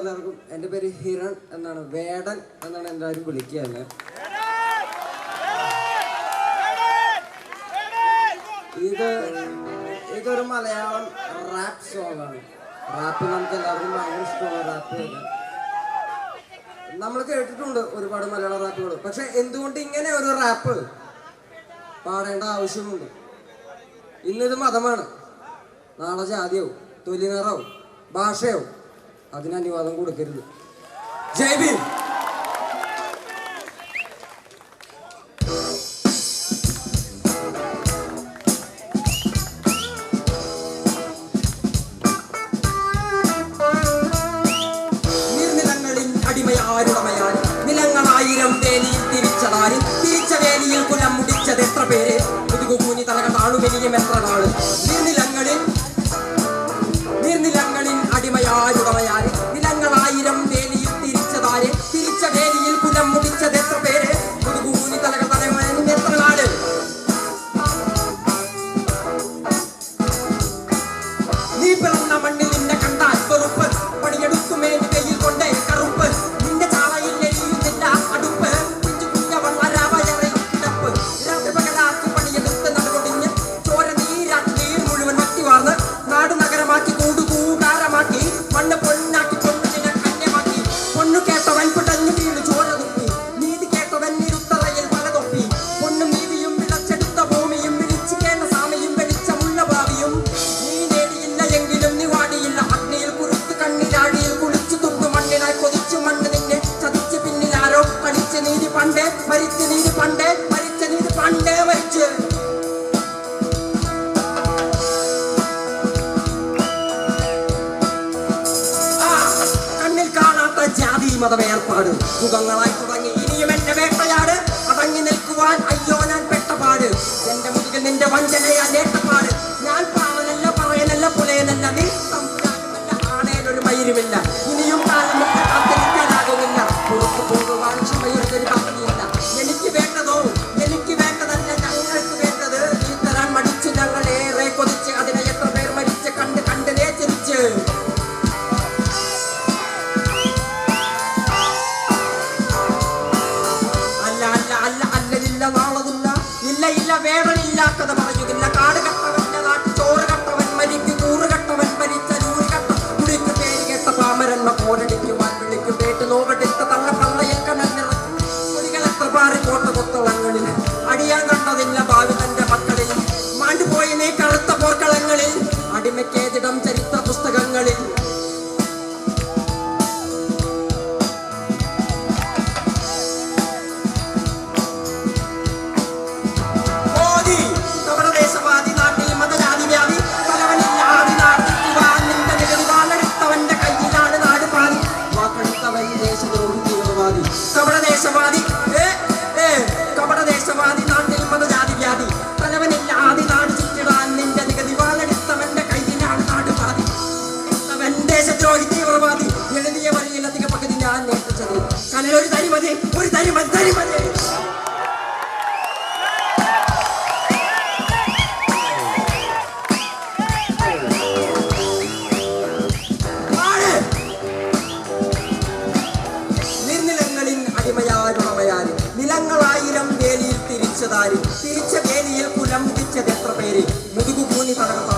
എല്ലാവർക്കും എന്റെ പേര് ഹിരൺ എന്നാണ്. വേടൻ എന്നാണ് എല്ലാവരും വിളിക്കുക എന്നെ ഇത് ഇതൊരു മലയാളം റാപ്പ് സോങ് ആണ്. റാപ്പ് നമുക്ക് എല്ലാവർക്കും ഭയങ്കര ഇഷ്ടമാണ് റാപ്പ് നമ്മൾ കേട്ടിട്ടുണ്ട് ഒരുപാട് മലയാള റാപ്പുകൾ പക്ഷെ എന്തുകൊണ്ട് ഇങ്ങനെ ഒരു റാപ്പ് പാടേണ്ട ആവശ്യമുണ്ട്? ഇന്നിത് മതമാണ്. നാളെ ജാതിയാവും തൊലിനിറാവും ഭാഷയാവും. അതിന് അനുവാദം കൊടുക്കരുത്. ജയ് ഭീം. തിരിച്ച വേലിയിൽ കുലം മുടിച്ചത് എത്ര പേര്? മുതുകുകൂനി തലക താണുമെനിയും എത്ര നാൾ? ജാതി മതമേർപ്പാട് മുഖങ്ങളായി തുടങ്ങി. ഇനിയും എന്റെ വേട്ടയാട്. അടങ്ങി നിൽക്കുവാൻ അയ്യോ ഞാൻ പെട്ടപാട് എന്റെ മുതുകിൽ നിന്റെ വഞ്ചനയാ നേട്ടപ്പാട്. ഞാൻ പാവനല്ല പറയനല്ല പുലയനല്ല. നീ സംസ്കാരമല്ല ആണേലൊരു മയിരുമില്ല ഇനിയും കാലം ഇല്ല ഇല്ല കപടദേശവാദി. ഏ ഏ കപടദേശവാദി നാട്ടിൽ മതജാതി വ്യാധി തലവനില്ലാതി നാട് ചുറ്റിടാൻ നിന്റെ നികുതി വാളെടുത്തവന്റെ കയ്യിലാണ് നാട് പാതി. അവൻ ദേശദ്രോഹി തീവ്രവാദി. എഴുതിയ വരിയിൽ പകുതി ഞാൻ നേർപ്പിച്ചത് കനലൊരു തരിമതി ഒരു തരിമതി തരിമതി. അടിമയാരുടമയാര് വേലിയിൽ തിരിച്ചതാരും? തിരിച്ച വേലിയിൽ കുലം മുടിച്ചത് എത്ര പേര്? മുതുകുകൂനി തടക